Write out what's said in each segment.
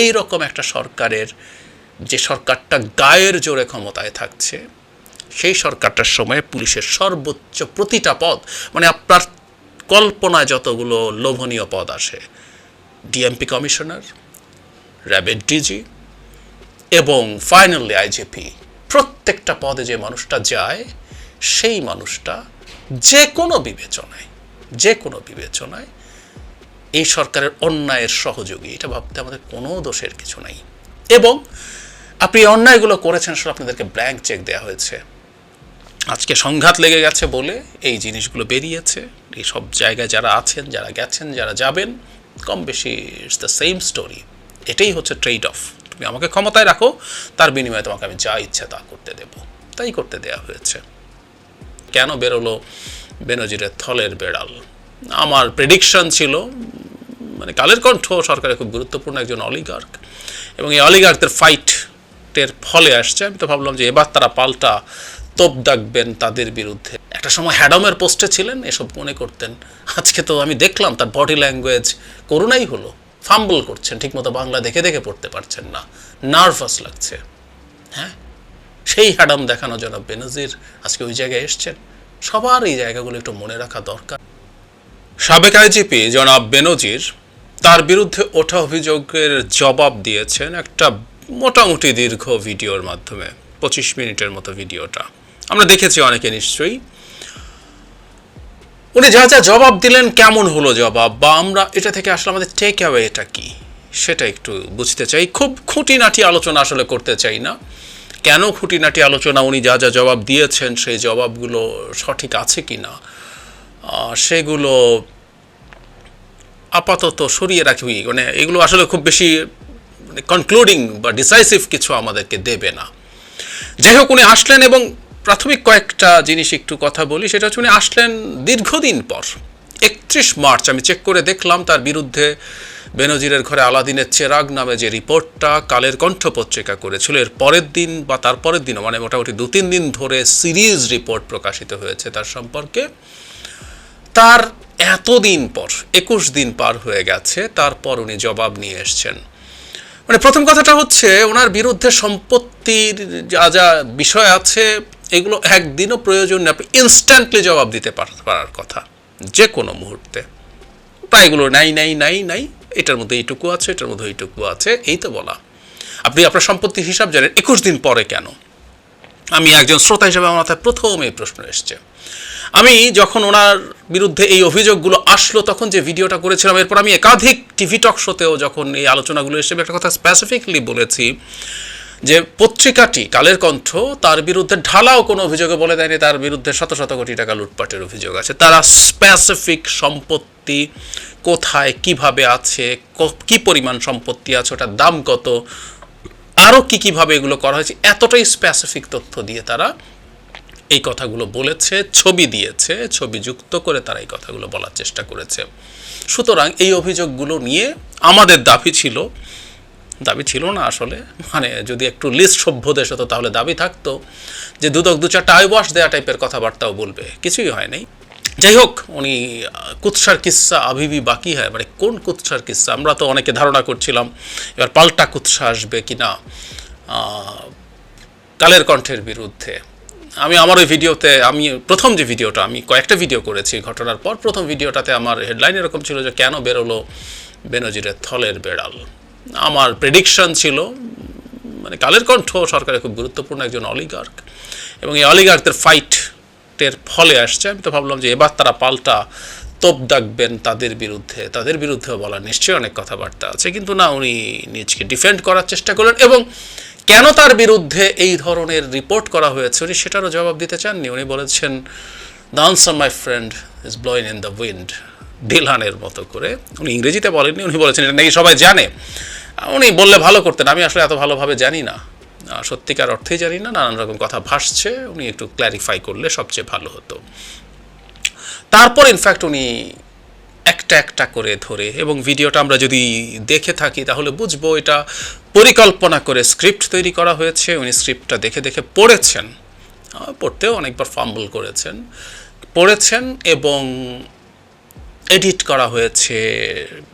এই রকম একটা সরকারের যে সরকারটা গায়ের জোরে ক্ষমতায় থাকছে, সেই সরকারটার সময়ে পুলিশের সর্বোচ্চ প্রতিটা পদ মানে আপনার কল্পনায় যতগুলো লোভনীয় পদ আসে ডিএমপি কমিশনার, র্যাবের ডিজি এবং ফাইনালি আইজিপি প্রত্যেকটা পদে যে মানুষটা যায়, সেই মানুষটা যে কোনো বিবেচনায়, যে কোনো বিবেচনায় এই সরকারের অন্যায়ের সহযোগী। এটা ভাবতে আমাদের কোনো দোষের কিছু নাই। এবং আপনি অন্যায়গুলো করেছেন আসলে আপনাদেরকে ব্ল্যাঙ্ক চেক দেওয়া হয়েছে। আজকে সংঘাত লেগে গেছে বলে এই জিনিসগুলো বেরিয়েছে। এই সব জায়গায় যারা আছেন, যারা গেছেন, যারা যাবেন, কম বেশি ইটস দ্য সেম স্টোরি এটাই হচ্ছে ট্রেড অফ তুমি আমাকে ক্ষমতায় রাখো, তার বিনিময়ে তোমাকে আমি যা ইচ্ছা তা করতে দেব। তাই করতে দেয়া হয়েছে। কেন বেরোলো বেনজিরের থলের বেড়াল? আমার প্রেডিকশন ছিল মানে কালের কণ্ঠ সরকারের খুব গুরুত্বপূর্ণ একজন অলিগার্ক এবং এই অলিগার্কদের ফাইটের ফলে আসছে। আমি তো ভাবলাম যে এবার তারা পাল্টা তোপ ডাকবেন তাদের বিরুদ্ধে। একটা সময় হ্যাডমের পোস্টে ছিলেন, এসব মনে করতেন। আজকে তো আমি দেখলাম তার বডি ল্যাঙ্গুয়েজ করুণাই হলো। ফাম্বল করছেন, ঠিকমতো বাংলা দেখে দেখে পড়তে পারছেন না। নার্ভাস লাগছে। হ্যাঁ? সেই হ্যাডাম দেখানো জনাব বেনজির আজকে ওই জায়গায় এসছেন। সবার এই জায়গাগুলো একটু মনে রাখা দরকার। সাবেক আইজিপি জনাব বেনজির তার বিরুদ্ধে ওঠা অভিযোগের জবাব দিয়েছেন একটা মোটামুটি দীর্ঘ ভিডিওর মাধ্যমে, পঁচিশ মিনিটের মতো ভিডিওটা। আমরা দেখেছি অনেকে নিশ্চয়ই। উনি যা যা জবাব দিলেন, কেমন হলো জবাব? বা আমরা এটা থেকে আসলে আমাদের টেক অ্যাওয়ে এটা কি? সেটা একটু বুঝতে চাই। খুব খুঁটিনাটি আলোচনা আসলে করতে চাই না। কেন খুঁটিনাটি আলোচনা উনি যা যা জবাব দিয়েছেন, সেই জবাবগুলো সঠিক আছে কি না সেগুলো আপাতত সরিয়ে রাখি। মানে এগুলো আসলে খুব বেশি কনক্লুডিং বা ডিসাইসিভ কিছু আমাদেরকে দেবে না। যাই হোক, উনি আসলেন এবং প্রাথমিক কয়েকটা জিনিস একটু কথা বলি। সেটা হচ্ছে উনি আসলেন দীর্ঘদিন পর। একত্রিশ মার্চ, আমি চেক করে দেখলাম, তার বিরুদ্ধে বেনজিরের ঘরে আলাদিনের চেরাগ নামে যে রিপোর্টটা কালের কণ্ঠ পত্রিকা করেছিল, এর পরের দিন বা তার পরের দিনও মানে মোটামুটি দু তিন দিন ধরে সিরিজ রিপোর্ট প্রকাশিত হয়েছে তার সম্পর্কে। তার এতদিন পর, একুশ দিন পার হয়ে গেছে, তারপর উনি জবাব নিয়ে এসছেন। মানে প্রথম কথাটা হচ্ছে, ওনার বিরুদ্ধে সম্পত্তির যা যা বিষয় আছে, এগুলো একদিনও প্রয়োজন নেই। আপনি ইনস্ট্যান্টলি জবাব দিতে পারার কথা যে কোনো মুহূর্তে প্রায়গুলো নাই নাই নাই নাই, এটার মধ্যে এইটুকু আছে, এটার মধ্যে এইটুকু আছে, এই তো বলা। আপনি আপনার সম্পত্তির হিসাব জানেন, একুশ দিন পরে কেন? আমি একজন শ্রোতা হিসেবে আমার মাথায় প্রথম এই প্রশ্ন এসছে। আমি যখন ওনার বিরুদ্ধে এই অভিযোগগুলো আসলো, তখন যে ভিডিওটা করেছিলাম, এরপর আমি একাধিক টিভি টক শোতেও যখন এই আলোচনাগুলো এসে একটা কথা স্পেসিফিকলি বলেছি যে পত্রিকাটি, কালের কণ্ঠ, তার বিরুদ্ধে ঢালাও কোনো অভিযোগে বলে দেয়নি, তার বিরুদ্ধে শত শত কোটি টাকা লুটপাটের অভিযোগ আছে। তারা স্পেসিফিক সম্পত্তি কোথায়, কীভাবে আছে কি পরিমাণ সম্পত্তি আছে, ওটার দাম কত আরও কী কীভাবে এগুলো করা হয়েছে, এতটাই স্পেসিফিক তথ্য দিয়ে তারা এই কথাগুলো বলেছে, ছবি দিয়েছে, ছবি যুক্ত করে তারা এই কথাগুলো বলার চেষ্টা করেছে। সুতরাং এই অভিযোগগুলো নিয়ে আমাদের দাবি ছিল দাবি ছিল না আসলে মানে যদি একটু লিস্ট সভ্য দেশ হতো তাহলে দাবি থাকতো যে দুদক দু চারটা আইওয়াশ দেয়া টাইপের কথাবার্তাও বলবে, কিছুই হয় নাই যাই হোক উনি কুৎসার কিস্সা আভিবি বাকি হয় মানে কোন কুৎসার কিস্সা? আমরা তো অনেকে ধারণা করছিলাম, এবার পাল্টা কুৎসা আসবে কি না কালের কণ্ঠের বিরুদ্ধে। আমি আমার ওই ভিডিওতে, আমি প্রথম যে ভিডিওটা, আমি কয়েকটা ভিডিও করেছি ঘটনার পর প্রথম ভিডিওটাতে আমার হেডলাইন এরকম ছিল যে, কেন বেরোলো বেনজিরের থলের বেড়াল? আমার প্রেডিকশন ছিল মানে কালের কণ্ঠ সরকারের খুব গুরুত্বপূর্ণ একজন অলিগার্ক এবং এই অলিগার্কদের ফাইটের ফলে আসছে। আমি তো ভাবলাম যে এবার তারা পাল্টা তোপ ডাকবেন তাদের বিরুদ্ধে। তাদের বিরুদ্ধেও বলার নিশ্চয়ই অনেক কথাবার্তা আছে। কিন্তু না, উনি নিজকে ডিফেন্ড করার চেষ্টা করলেন এবং কেন তার বিরুদ্ধে এই ধরনের রিপোর্ট করা হয়েছে, উনি সেটারও জবাব দিতে চাননি। উনি বলেছেন answer my friend is blowin' in the wind ডিলানের মতো করে। উনি ইংরেজিতে বলেননি, উনি বলেছেন, এটা নাকি সবাই জানে? উনি বললে ভালো করতেন। আমি আসলে এত ভালোভাবে জানি না। সত্যিকার অর্থেই জানি না, নানান রকম কথা ভাসছে, উনি একটু ক্ল্যারিফাই করলে সবচেয়ে ভালো হতো। তারপর ইনফ্যাক্ট উনি একটা একটা করে ধরে, এবং ভিডিওটা আমরা যদি দেখে থাকি তাহলে বুঝব এটা পরিকল্পনা করে স্ক্রিপ্ট তৈরি করা হয়েছে, উনি স্ক্রিপ্টটা দেখে দেখে পড়েছেন পড়তেও অনেকবার ফাম্বল করেছেন, পড়েছেন এবং এডিট করা হয়েছে,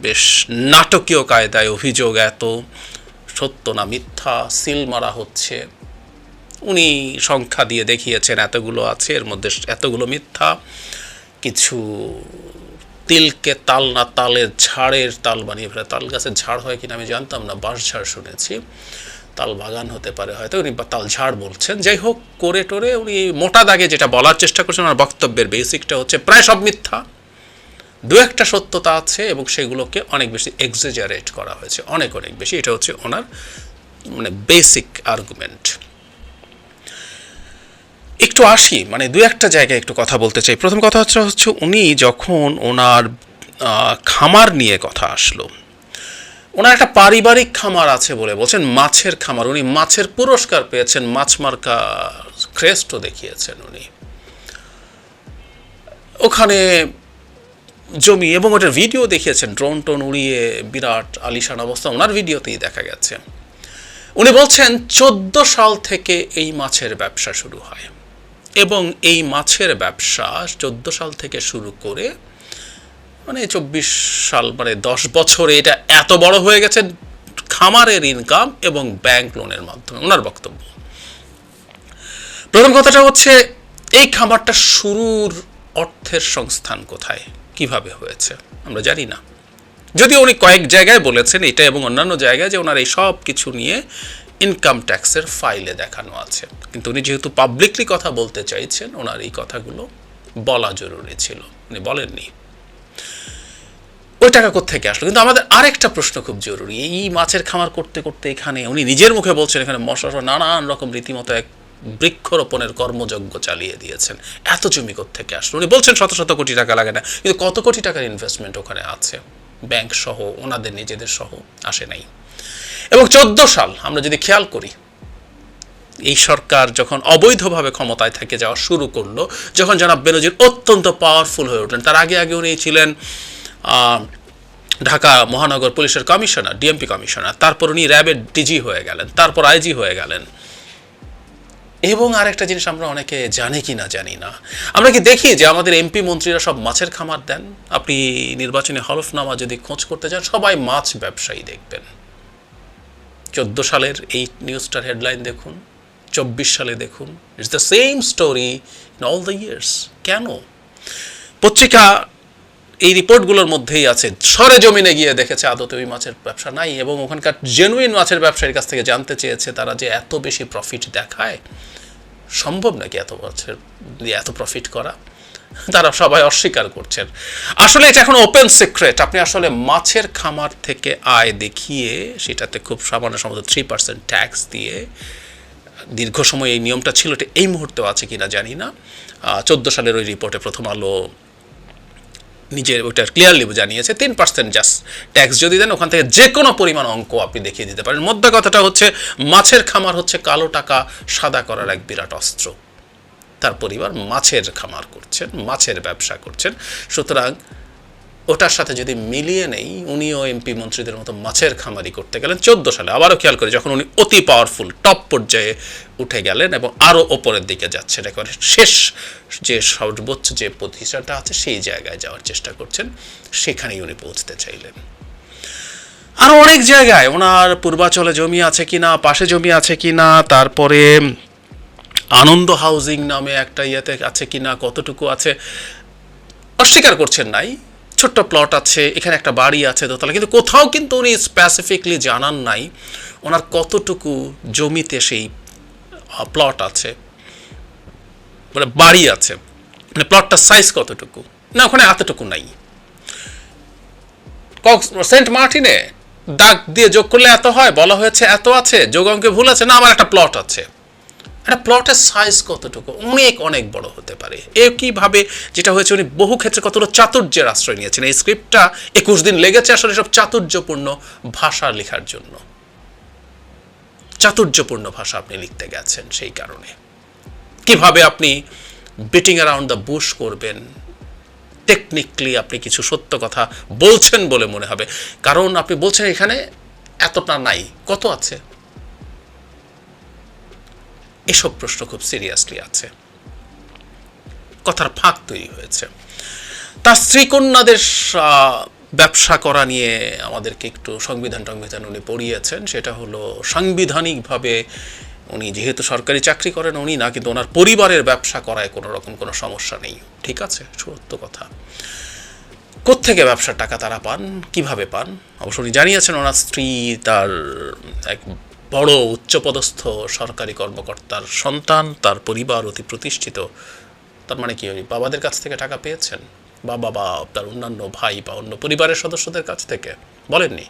বেশ নাটকীয় কায়দায় অভিযোগ এত সত্য না মিথ্যা, সিল মারা হচ্ছে। উনি সংখ্যা দিয়ে দেখিয়েছেন, এতগুলো আছে, এর মধ্যে এতগুলো মিথ্যা। কিছু তিলকে তাল না তালের ঝাড়ের তাল বানিয়ে ফেলে। তাল গাছের ঝাড় হয় কিনা আমি জানতাম না, বাঁশ ঝাড় শুনেছি। তাল বাগান হতে পারে হয়তো, উনি তাল ঝাড় বলছেন। যাই হোক, করে টোরে উনি মোটা দাগে যেটা বলার চেষ্টা করছেন, ওনার বক্তব্যের বেসিকটা হচ্ছে, প্রায় সব মিথ্যা। দু একটা সত্যতা আছে এবং সেগুলোকে অনেক বেশি এক্সেজারেট করা হয়েছে, অনেক অনেক বেশি। এটা হচ্ছে ওনার মানে বেসিক আর্গুমেন্ট একটু আসি মানে দু একটা জায়গায় একটু কথা বলতে চাই। প্রথম কথা হচ্ছে হচ্ছে উনি যখন ওনার খামার নিয়ে কথা আসলো, ওনার একটা পারিবারিক খামার আছে বলে বলছেন, মাছের খামার। উনি মাছের পুরস্কার পেয়েছেন, মাছ মার্কা ক্রেস্টও দেখিয়েছেন উনি। ওখানে জমি এবং ওটার ভিডিও দেখিয়েছেন। ড্রোন টোন উড়িয়ে বিরাট আলিশান অবস্থা ওনার ভিডিওতেই দেখা গেছে। উনি বলছেন, চোদ্দ সাল থেকে এই মাছের ব্যবসা শুরু হয় এবং এই মাছের ব্যবসা চোদ্দ সাল থেকে শুরু করে মানে চব্বিশ সাল মানে দশ বছরে এটা এত বড় হয়ে গেছে খামারের ইনকাম এবং ব্যাংক লোনের মাধ্যমে। ওনার বক্তব্য। প্রথম কথাটা হচ্ছে, এই খামারটা শুরুর অর্থের সংস্থান কোথায়? কীভাবে হয়েছে? আমরা জানি না। যদিও উনি কয়েক জায়গায় বলেছেন এটা এবং অন্যান্য জায়গায় যে ওনার এই সব কিছু নিয়ে ইনকাম ট্যাক্সের ফাইলে দেখানো আছে। কিন্তু উনি যেহেতু পাবলিকলি কথা বলতে চাইছেন, ওনার এই কথাগুলো বলা জরুরি ছিল। উনি বলেননি। ওই টাকা কোথেকে আসলো? কিন্তু আমাদের আরেকটা প্রশ্ন খুব জরুরি। এই মাছের খামার করতে করতে এখানে উনি নিজের মুখে বলছেন, এখানে মশা নানান রকম রীতিমতো এক বৃক্ষরোপণের কর্মযজ্ঞ চালিয়ে দিয়েছেন। এত জমি থেকে আসলো? উনি বলছেন শত শত কোটি টাকা লাগে না। কিন্তু কত কোটি টাকার ইনভেস্টমেন্ট ওখানে আছে? ব্যাংক সহ, ওনাদের, নিজেদের সহ আসে নাই। এবং চোদ্দ সাল, আমরা যদি খেয়াল করি, এই সরকার যখন অবৈধভাবে ক্ষমতায় থেকে যাওয়া শুরু করল, যখন জনাব বেনজির অত্যন্ত পাওয়ারফুল হয়ে উঠলেন, তার আগে আগে উনি ছিলেন ঢাকা মহানগর পুলিশের কমিশনার ডিএমপি কমিশনার, তারপর উনি র্যাবের ডিজি হয়ে গেলেন, তারপর আইজি হয়ে গেলেন। এবং আরেকটা জিনিস আমরা অনেকে জানি কি না জানি না। আমরা কি দেখি যে আমাদের এমপি মন্ত্রীরা সব মাছের খামার দেন? আপনি নির্বাচনী হলফনামা যদি খোঁজ করতে যান, সবাই মাছ ব্যবসায়ী দেখবেন। চোদ্দ সালের এই নিউজটার হেডলাইন দেখুন, চব্বিশ সালে দেখুন it's the same story in all the years কেন? পত্রিকা এই রিপোর্টগুলোর মধ্যেই আছে। সরে জমিনে গিয়ে দেখেছে আদতে ওই মাছের ব্যবসা নাই এবং ওখানকার জেনুইন মাছের ব্যবসায়ীর কাছ থেকে জানতে চেয়েছে তারা যে এত বেশি প্রফিট দেখায়। সম্ভব নাকি এত মাছের এত প্রফিট করা? তারা সবাই অস্বীকার করছেন। আসলে এটা এখন ওপেন সিক্রেট আপনি আসলে মাছের খামার থেকে আয় দেখিয়ে সেটাতে খুব সামান্য সম্ভবত থ্রি পার্সেন্ট ট্যাক্স দিয়ে দীর্ঘ সময় এই নিয়মটা ছিল। এটা এই মুহূর্তেও আছে কিনা জানি না। চোদ্দ সালের ওই রিপোর্টে প্রথম আলো নিজের ওইটা ক্লিয়ারলি জানিয়েছে, তিন পার্সেন্ট জাস্ট ট্যাক্স যদি দেন, ওখান থেকে যে কোনো পরিমাণ অঙ্ক আপনি দেখিয়ে দিতে পারেন। মধ্যে কথাটা হচ্ছে, মাছের খামার হচ্ছে কালো টাকা, সাদা করার এক বিরাট অস্ত্র। তার পরিবার মাছের খামার করছেন, মাছের ব্যবসা করছেন। সুতরাং ওটার সাথে যদি মিলিয়ে নেই, উনিও এমপি মন্ত্রীদের মতো মাছের খামারি করতে গেলেন। চোদ্দ সালে, আবারও খেয়াল করে, যখন উনি অতি পাওয়ারফুল টপ পর্যায়ে উঠে গেলেন এবং আরও ওপরের দিকে যাচ্ছেন। একেবারে শেষ যে সর্বোচ্চ যে প্রতিষ্ঠানটা আছে, সেই জায়গায় যাওয়ার চেষ্টা করছেন। সেখানেই উনি পৌঁছতে চাইলেন। আরও অনেক জায়গায় ওনার পূর্বাচলে জমি আছে কি না পাশে জমি আছে কি না তারপরে আনন্দ হাউজিং নামে একটা ইয়েতে আছে কি না কতটুকু আছে, অস্বীকার করছেন নাই। ছোট্ট প্লট আছে, এখানে একটা বাড়ি আছে দোতলা, কিন্তু কোথাও কিন্তু উনি স্পেসিফিকলি জানান নাই ওনার কতটুকু জমিতে সেই প্লট আছে। মানে বাড়ি আছে। মানে প্লটটার সাইজ কতটুকু? না, ওখানে এতটুকু নাই। কক্স, সেন্ট মার্টিনে দাগ দিয়ে যোগ করলে এত হয়? বলা হয়েছে এত আছে? যোগ অঙ্কে ভুল আছে? না, আমার একটা প্লট আছে। একটা প্লটের সাইজ কতটুকু? অনেক অনেক বড় হতে পারে। একইভাবে যেটা হয়েছে, উনি বহু ক্ষেত্রে কতটা চাতুর্যের আশ্রয় নিয়েছেন। এই স্ক্রিপ্টটা একুশ দিন লেগেছে আসলে সব চাতুর্যপূর্ণ ভাষা লেখার জন্য। চাতুর্যপূর্ণ ভাষা আপনি লিখতে গেছেন সেই কারণে। কীভাবে আপনি বিটিং অ্যারাউন্ড দ্য বুশ করবেন? টেকনিক্যালি আপনি কিছু সত্য কথা বলছেন বলে মনে হবে। কারণ আপনি বলছেন এখানে এতটা নাই। কত আছে? এসব প্রশ্ন খুব সিরিয়াসলি আছে। কথার ফাঁক তৈরি হয়েছে। তার স্ত্রীকন্যাদের ব্যবসা করা নিয়ে আমাদেরকে একটু সংবিধান টংবিধান উনি পড়িয়েছেন, সেটা হলো সাংবিধানিকভাবে উনি যেহেতু সরকারি চাকরি করেন উনি না কিন্তু ওনার পরিবারের ব্যবসা করায় কোনো রকম কোনো সমস্যা নেই। ঠিক আছে? সত্য কথা। কোত্থেকে ব্যবসার টাকা তারা পান? কীভাবে পান? অবশ্য উনি জানিয়েছেন ওনার স্ত্রী তার এক বড় উচ্চপদস্থ সরকারি কর্মকর্তার সন্তান, তার পরিবার অতি প্রতিষ্ঠিত। তার মানে কি ওই বাবাদের কাছ থেকে টাকা পেয়েছেন? বা বাবা তার অন্যান্য ভাই বা অন্য পরিবারের সদস্যদের কাছ থেকে। বলেননি।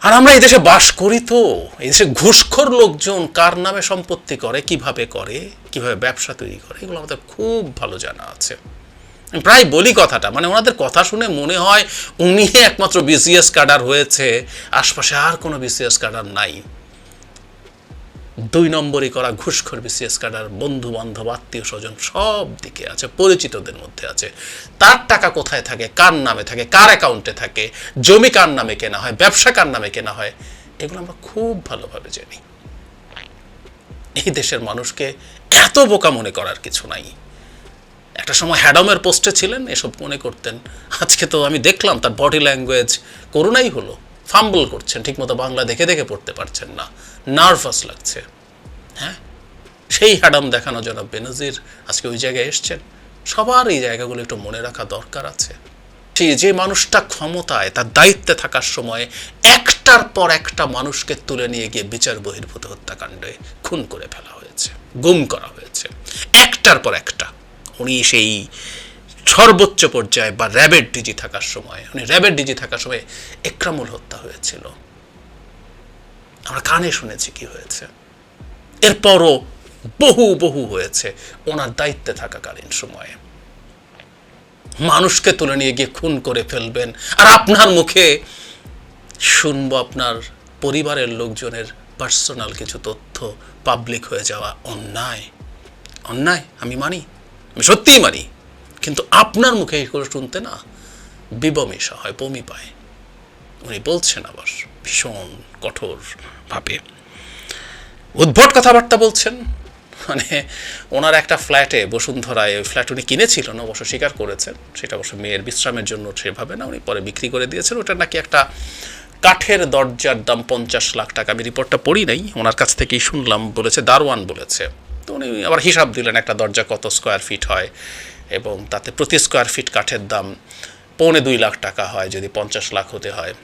আর আমরা এই দেশে বাস করি তো। এই দেশে ঘুষখোর লোকজন কার নামে সম্পত্তি করে, কীভাবে করে, কীভাবে ব্যবসা তৈরি করে, এগুলো আমাদের খুব ভালো জানা আছে। প্রায় বলি কথাটা মানে ওনাদের কথা শুনে মনে হয় উনি একমাত্র বিসিএস কাডার হয়েছে। আশপাশে আর কোনো বিসিএস কাডার নাই। দুই নম্বরই করা ঘুষখোর বিসিএস কাডার বন্ধু বান্ধব আত্মীয় স্বজন সব দিকে আছে, পরিচিতদের মধ্যে আছে। তার টাকা কোথায় থাকে, কার নামে থাকে, কার অ্যাকাউন্টে থাকে, জমি কার নামে কেনা হয়, ব্যবসা কার নামে কেনা হয়, এগুলো আমরা খুব ভালোভাবে জানি। এই দেশের মানুষকে এত বোকা মনে করার কিছু নাই। একটা সময় হ্যাডমের পোস্টে ছিলেন, এসব মনে করতেন। আজকে তো আমি দেখলাম তার বডি ল্যাঙ্গুয়েজ করোনাই হলো। ফাম্বল করছেন, ঠিকমতো বাংলা দেখে দেখে পড়তে পারছেন না। নার্ভাস লাগছে। হ্যাঁ? সেই হ্যাডাম দেখানো জনাব বেনজির আজকে ওই জায়গায় এসছেন। সবার এই জায়গাগুলো একটু মনে রাখা দরকার আছে। সেই যে মানুষটা ক্ষমতায়, তার দায়িত্বে থাকার সময় একটার পর একটা মানুষকে তুলে নিয়ে গিয়ে বিচার বহির্ভূত হত্যাকাণ্ডে খুন করে ফেলা হয়েছে, গুম করা হয়েছে। একটার পর একটা। উনি সেই সর্বোচ্চ পর্যায়ে বা র্যাবের ডিজি থাকার সময় উনি র্যাবের ডিজি থাকার সময় একরামুল হত্যা হয়েছিল। আমরা কানে শুনেছি কি হয়েছে। এরপরও বহু বহু হয়েছে ওনার দায়িত্বে থাকাকালীন সময়ে। মানুষকে তুলে নিয়ে গিয়ে খুন করে ফেলবেন। আর আপনার মুখে শুনব আপনার পরিবারের লোকজনের পার্সোনাল কিছু তথ্য পাবলিক হয়ে যাওয়া অন্যায়। অন্যায়, আমি মানি, আমি সত্যিই মানি। কিন্তু আপনার মুখে এগুলো শুনতে না বিবমিশা হয়, বমি পায়। উনি বলছেন আবার, ভীষণ কঠোরভাবে উদ্ভট কথাবার্তা বলছেন। মানে ওনার একটা ফ্ল্যাটে, বসুন্ধরায়, ওই ফ্ল্যাট উনি কিনেছিলেন, অবশ্য স্বীকার করেছেন। সেটা অবশ্য মেয়ের বিশ্রামের জন্য সেভাবে না, উনি পরে বিক্রি করে দিয়েছেন। ওটা নাকি একটা কাঠের দরজার দাম পঞ্চাশ লাখ টাকা, আমি রিপোর্টটা পড়ি নাই, ওনার কাছ থেকেই শুনলাম, বলেছে, দারোয়ান বলেছে। তো উনি আবার হিসাব দিলেন, একটা দরজা কত স্কোয়ার ফিট হয়। এবং তাতে প্রতি স্কোয়ার ফিট কাঠের দাম পৌনে দুই লাখ টাকা হয়, যদি পঞ্চাশ লাখ হতে হয়।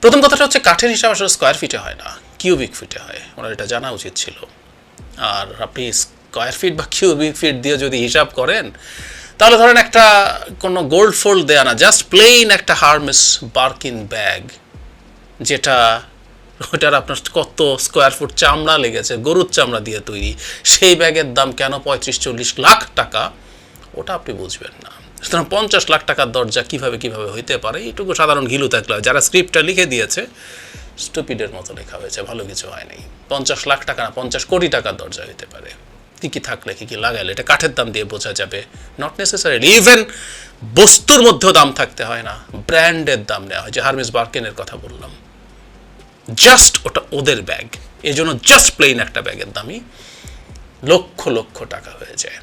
প্রথম কথাটা হচ্ছে কাঠের হিসাব আসলে স্কোয়ার ফিটে হয় না কিউবিক ফিটে হয়। ওনার এটা জানা উচিত ছিল। আর আপনি স্কোয়ার ফিট বা কিউবিক ফিট দিয়ে যদি হিসাব করেন, তাহলে ধরেন একটা কোনো গোল্ড ফোল্ড দেয়া না জাস্ট প্লেন একটা হার্মেস বার্কিন ব্যাগ যেটা ওটার আপনার কত স্কোয়ার ফুট চামড়া লেগেছে, গরুর চামড়া দিয়ে তৈরি, সেই ব্যাগের দাম কেন পঁয়ত্রিশ, চল্লিশ লাখ টাকা? ওটা আপনি বুঝবেন না। সুতরাং পঞ্চাশ লাখ টাকার দরজা কীভাবে কীভাবে হইতে পারে, এইটুকু সাধারণ ঘিলু থাকলে হয়। যারা স্ক্রিপ্টটা লিখে দিয়েছে স্টুপিডের মতো লেখা হয়েছে, ভালো কিছু হয়নি পঞ্চাশ লাখ টাকা না, পঞ্চাশ কোটি টাকার দরজা হইতে পারে। কী কী থাকলে, কী কী লাগাইলে এটা কাঠের দাম দিয়ে বোঝা যাবে। নট নেসেসারিলি ইভেন বস্তুর মধ্যেও দাম থাকতে হয় না ব্র্যান্ডের দাম নেওয়া হয়, যে হারমিস বার্কেনের কথা বললাম। জাস্ট ওটা ওদের ব্যাগ এই জন্য জাস্ট প্লেন একটা ব্যাগের দামই লক্ষ লক্ষ টাকা হয়ে যায়।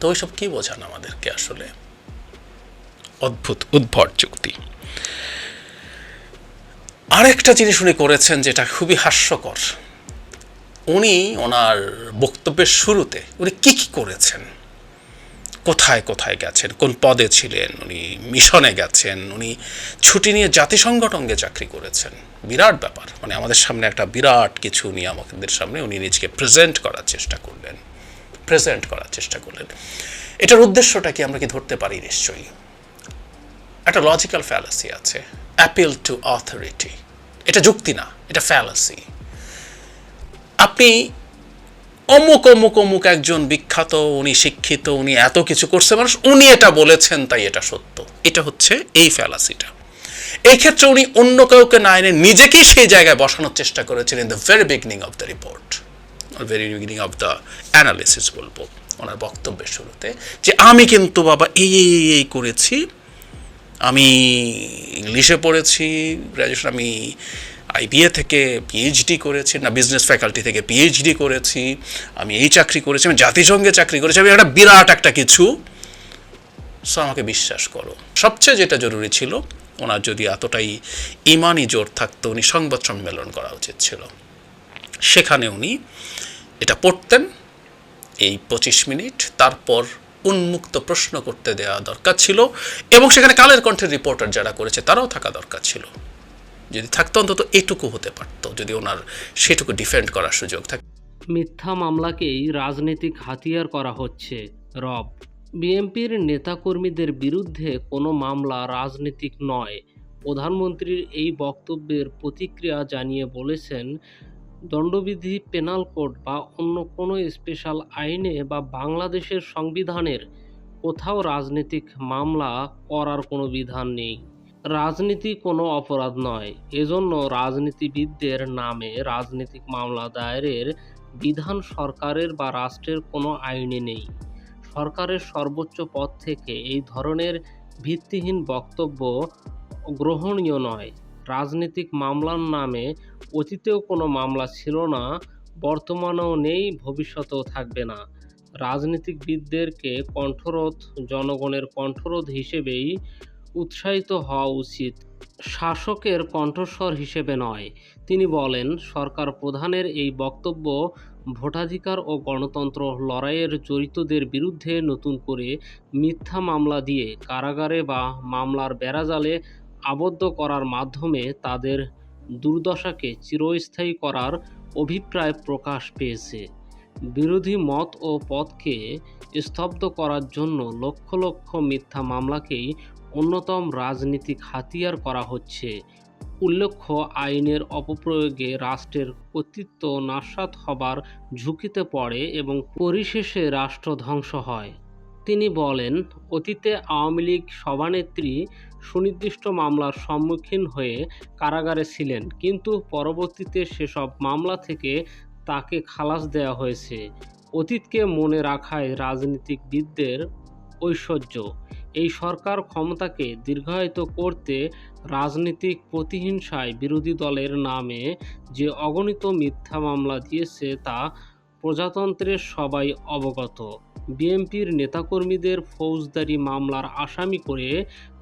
তো ওইসব কী বোঝান আমাদেরকে আসলে? অদ্ভুত, উদ্ভট যুক্তি। আরেকটা জিনিস উনি করেছেন যেটা খুবই হাস্যকর। উনি ওনার বক্তব্যের শুরুতে উনি কি কি করেছেন? কোথায় কোথায় গেছেন? কোন পদে ছিলেন? উনি মিশনে গেছেন। উনি ছুটি নিয়ে জাতিসংগঠনকে চাকরি করেছেন। বিরাট ব্যাপার। মানে আমাদের সামনে একটা বিরাট কিছু নিয়ে আমাদের সামনে উনি নিজেকে প্রেজেন্ট করার চেষ্টা করলেন। প্রেজেন্ট করার চেষ্টা করলেন। এটার উদ্দেশ্যটা কি আমরা কি ধরতে পারি নিশ্চয়ই? একটা লজিক্যাল ফ্যালাসি আছে। অ্যাপিল টু অথরিটি এটা যুক্তি না, এটা ফ্যালাসি আপনি অমুক অমুক অমুক একজন বিখ্যাত, উনি শিক্ষিত, উনি এত কিছু করছে, মানুষ উনি এটা বলেছেন, তাই এটা সত্য। এটা হচ্ছে এই ফ্যালাসিটা। এই ক্ষেত্রে উনি অন্য কাউকে না এনে নিজেকেই সেই জায়গায় বসানোর চেষ্টা করেছেন in the very beginning of the report very beginning of the analysis বলব ওনার বক্তব্যের শুরুতে, যে আমি কিন্তু বাবা এই এই করেছি, আমি ইংলিশে পড়েছি গ্র্যাজুয়েশন আমি আইবিএ থেকে পিএইচডি করেছি, না বিজনেস ফ্যাকাল্টি থেকে পিএইচডি করেছি, আমি এই চাকরি করেছি, আমি জাতিসংঘে চাকরি করেছি, আমি একটা বিরাট একটা কিছু। সো আমাকে বিশ্বাস করো, সবচেয়ে যেটা জরুরি ছিল, ওনার যদি এতটাই ইমানই জোর থাকতো, উনি সংবাদ সম্মেলন করা উচিত ছিল। সেখানে উনি এটা পড়তেন, এই পঁচিশ মিনিট, তারপর উন্মুক্ত প্রশ্ন করতে দেওয়া দরকার ছিল, এবং সেখানে কালের কণ্ঠের রিপোর্টার যারা করেছে, তারাও থাকা দরকার ছিল। যদি থাকতো, অন্তত এটুকু হতে পারতো, যদি ওনার সেটুকু ডিফেন্ড করার সুযোগ থাকে। মিথ্যা মামলাকেই রাজনৈতিক হাতিয়ার করা হচ্ছে, রব। বিএনপির নেতাকর্মীদের বিরুদ্ধে কোনো মামলা রাজনৈতিক নয়। প্রধানমন্ত্রীর এই বক্তব্যের প্রতিক্রিয়া জানিয়ে বলেছেন, দণ্ডবিধি পেনাল কোড বা অন্য কোনো স্পেশাল আইনে বা বাংলাদেশের সংবিধানের কোথাও রাজনৈতিক মামলা করার কোনো বিধান নেই। রাজনীতি কোনো অপরাধ নয়। এজন্য রাজনীতিবিদদের নামে রাজনৈতিক মামলা দায়েরের বিধান সরকারের বা রাষ্ট্রের কোনো আইনে নেই। সরকারের সর্বোচ্চ পদ থেকে এই ধরনের ভিত্তিহীন বক্তব্য গ্রহণীয় নয়। রাজনৈতিক মামলার নামে অতীতেও কোনো মামলা ছিল না, বর্তমানেও নেই, ভবিষ্যতেও থাকবে না। রাজনীতিবিদদেরকে কণ্ঠরোধ, জনগণের কণ্ঠরোধ হিসেবেই উৎসাহিত হওয়া উচিত। শাসকের কণ্ঠস্বর হিসেবে নয়। তিনি বলেন, সরকার প্রধানের এই বক্তব্য ভোটাধিকার ও গণতন্ত্র লড়াইয়ের জড়িতদের বিরুদ্ধে নতুন করে মিথ্যা মামলা দিয়ে কারাগারে বা মামলার বেড়াজালে আবদ্ধ করার মাধ্যমে তাদের দুর্দশাকে চিরস্থায়ী করার অভিপ্রায় প্রকাশ পেয়েছে। বিরোধী মত ও পথকে স্তব্ধ করার জন্য লক্ষ লক্ষ মিথ্যা মামলাকেই অন্যতম রাজনীতিক হাতিয়ার করা হচ্ছে। উল্লেখ্য, আইনের অপপ্রয়োগে রাষ্ট্রের কর্তৃত্ব নাশাত হবার ঝুঁকিতে পড়ে এবং পরিশেষে রাষ্ট্র ধ্বংস হয়। তিনি বলেন, অতীতে আওয়ামী লীগ সভানেত্রী সুনির্দিষ্ট মামলার সম্মুখীন হয়ে কারাগারে ছিলেন, কিন্তু পরবর্তীতে সেসব মামলা থেকে তাকে খালাস দেওয়া হয়েছে। অতীতকে মনে রাখায় রাজনীতিকবিদদের ঐশ্বর্য। এই সরকার ক্ষমতাকে দীর্ঘায়িত করতে রাজনৈতিক প্রতিহিংসায় বিরোধী দলের নামে যে অগণিত মিথ্যা মামলা দিয়েছে তা প্রজাতন্ত্রের সবাই অবগত। বিএনপির নেতাকর্মীদের ফৌজদারি মামলার আসামি করে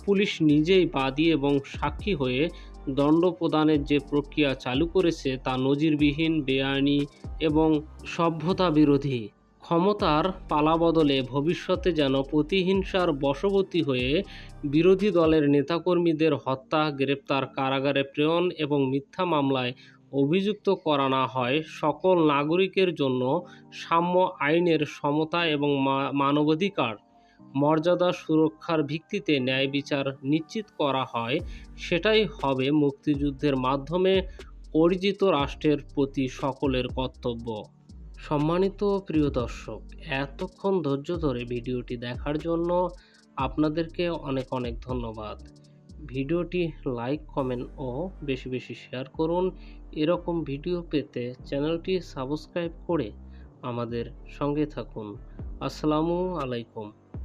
পুলিশ নিজেই বাদী এবং সাক্ষী হয়ে দণ্ড প্রদানের যে প্রক্রিয়া চালু করেছে তা নজিরবিহীন, বেআইনি এবং সভ্যতা বিরোধী ক্ষমতার পালাবদলে ভবিষ্যতে যেন প্রতিহিংসার বশবর্তী হয়ে বিরোধী দলের নেতাকর্মীদের হত্যা, গ্রেপ্তার, কারাগারে প্রেরণ এবং মিথ্যা মামলায় অভিযুক্ত করা না হয় সকল নাগরিকের জন্য সাম্য আইনের সমতা এবং মানবাধিকার। মর্যাদা সুরক্ষার ভিত্তিতে ন্যায় বিচার নিশ্চিত করা হয়, সেটাই হবে মুক্তিযুদ্ধের মাধ্যমে অর্জিত রাষ্ট্রের প্রতি সকলের কর্তব্য। সম্মানিত প্রিয় দর্শক, এতক্ষণ ধৈর্য ধরে ভিডিওটি দেখার জন্য আপনাদেরকে অনেক অনেক ধন্যবাদ। ভিডিওটি লাইক, কমেন্ট ও বেশি বেশি শেয়ার করুন। এরকম ভিডিও পেতে চ্যানেলটি সাবস্ক্রাইব করে আমাদের সঙ্গে থাকুন। আসসালামু আলাইকুম।